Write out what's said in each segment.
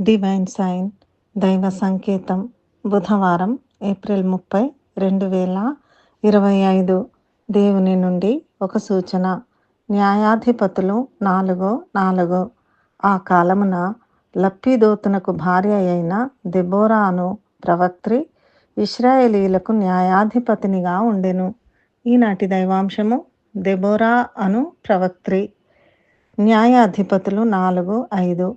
Divine sign దైవ సంకేతం బుధవారం ఏప్రిల్ ముప్పై రెండు వేల ఇరవై ఐదు. దేవుని నుండి ఒక సూచన. న్యాయాధిపతులు నాలుగు నాలుగు. ఆ కాలమున లప్పిదోతునకు భార్య అయిన దెబోరాను ప్రవక్త్రి ఇస్రాయేలీలకు న్యాయాధిపతినిగా ఉండెను. ఈనాటి దైవాంశము దెబోరా అను ప్రవక్త్రి. న్యాయాధిపతులు నాలుగు ఐదు.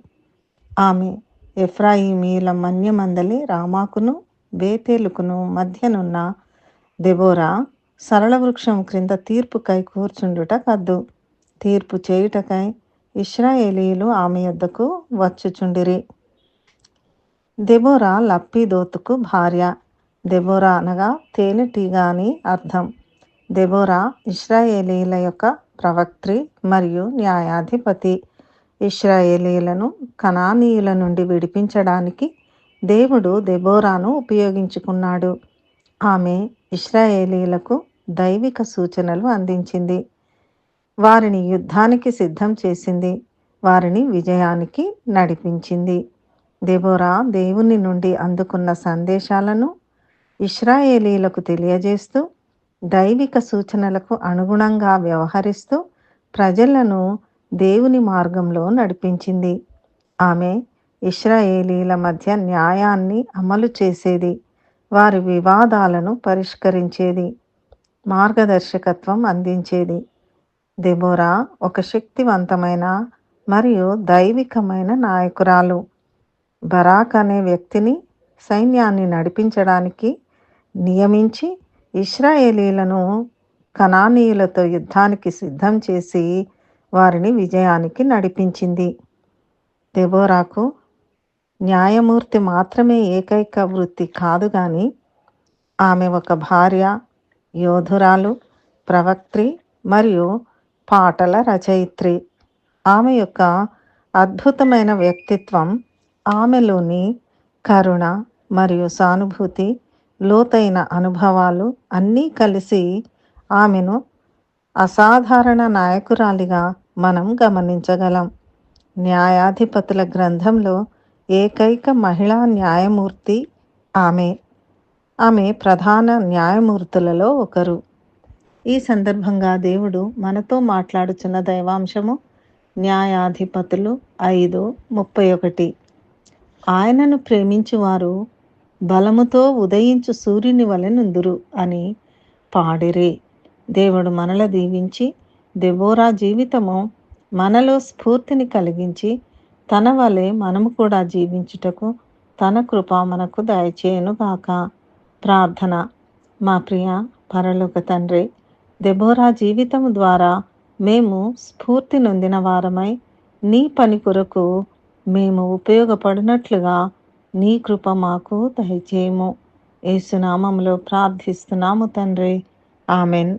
ఆమె ఎఫ్రాయిమీల మన్యమందలి రామాకును బేతేలుకును మధ్యనున్న దెబోరా సరళ వృక్షం క్రింద తీర్పుకై కూర్చుండుట కద్దు. తీర్పు చేయుటకై ఇస్రాయేలీలు ఆమె యొద్దకు వచ్చుచుండిరి. దెబోరా లప్పిదోతుకు భార్య. దెబోరా అనగా తేనెటీగ అని అర్థం. దెబోరా ఇస్రాయేలీల యొక్క ప్రవక్త్రి మరియు న్యాయాధిపతి. ఇస్రాయేలీలను కనానీయుల నుండి విడిపించడానికి దేవుడు దెబోరాను ఉపయోగించుకున్నాడు. ఆమె ఇస్రాయేలీలకు దైవిక సూచనలు అందించింది. వారిని యుద్ధానికి సిద్ధం చేసింది. వారిని విజయానికి నడిపించింది. దెబోరా దేవుని నుండి అందుకున్న సందేశాలను ఇస్రాయేలీలకు తెలియజేస్తూ దైవిక సూచనలకు అనుగుణంగా వ్యవహరిస్తూ ప్రజలను దేవుని మార్గంలో నడిపించింది. ఆమె ఇస్రాయేలీల మధ్య న్యాయాన్ని అమలు చేసేది. వారి వివాదాలను పరిష్కరించేది. మార్గదర్శకత్వం అందించేది. దెబోరా ఒక శక్తివంతమైన మరియు దైవికమైన నాయకురాలు. బరాక్ అనే వ్యక్తిని సైన్యాన్ని నడిపించడానికి నియమించి ఇస్రాయేలీలను కనానీయులతో యుద్ధానికి సిద్ధం చేసి వారిని విజయానికి నడిపించింది. దెబోరాకు న్యాయమూర్తి మాత్రమే ఏకైక వృత్తి కాదు కానీ ఆమె ఒక భార్య యోధురాలు ప్రవక్త్రి మరియు పాటల రచయిత్రి. ఆమె యొక్క అద్భుతమైన వ్యక్తిత్వం ఆమెలోని కరుణ మరియు సానుభూతి లోతైన అనుభవాలు అన్నీ కలిసి ఆమెను అసాధారణ నాయకురాలిగా మనం గమనించగలం. న్యాయాధిపతుల గ్రంథంలో ఏకైక మహిళా న్యాయమూర్తి ఆమె. ఆమె ప్రధాన న్యాయమూర్తులలో ఒకరు. ఈ సందర్భంగా దేవుడు మనతో మాట్లాడుచున్న దైవాంశము న్యాయాధిపతులు ఐదు ముప్పై ఒకటి. ఆయనను ప్రేమించువారు బలముతో ఉదయించు సూర్యుని వలెనుందురు అని పాడిరే. దేవుడు మనల దీవించి దెబోరా జీవితము మనలో స్ఫూర్తిని కలిగించి తన వలె మనము కూడా జీవించుటకు తన కృప మనకు దయచేయనుగాక. ప్రార్థన. మా ప్రియ పరలోక తండ్రి దెబోరా జీవితం ద్వారా మేము స్ఫూర్తి నొందిన వారమై నీ పని కొరకు మేము ఉపయోగపడినట్లుగా నీ కృప మాకు దయచేయము. ఏసునామంలో ప్రార్థిస్తున్నాము తండ్రి. ఆమెన్.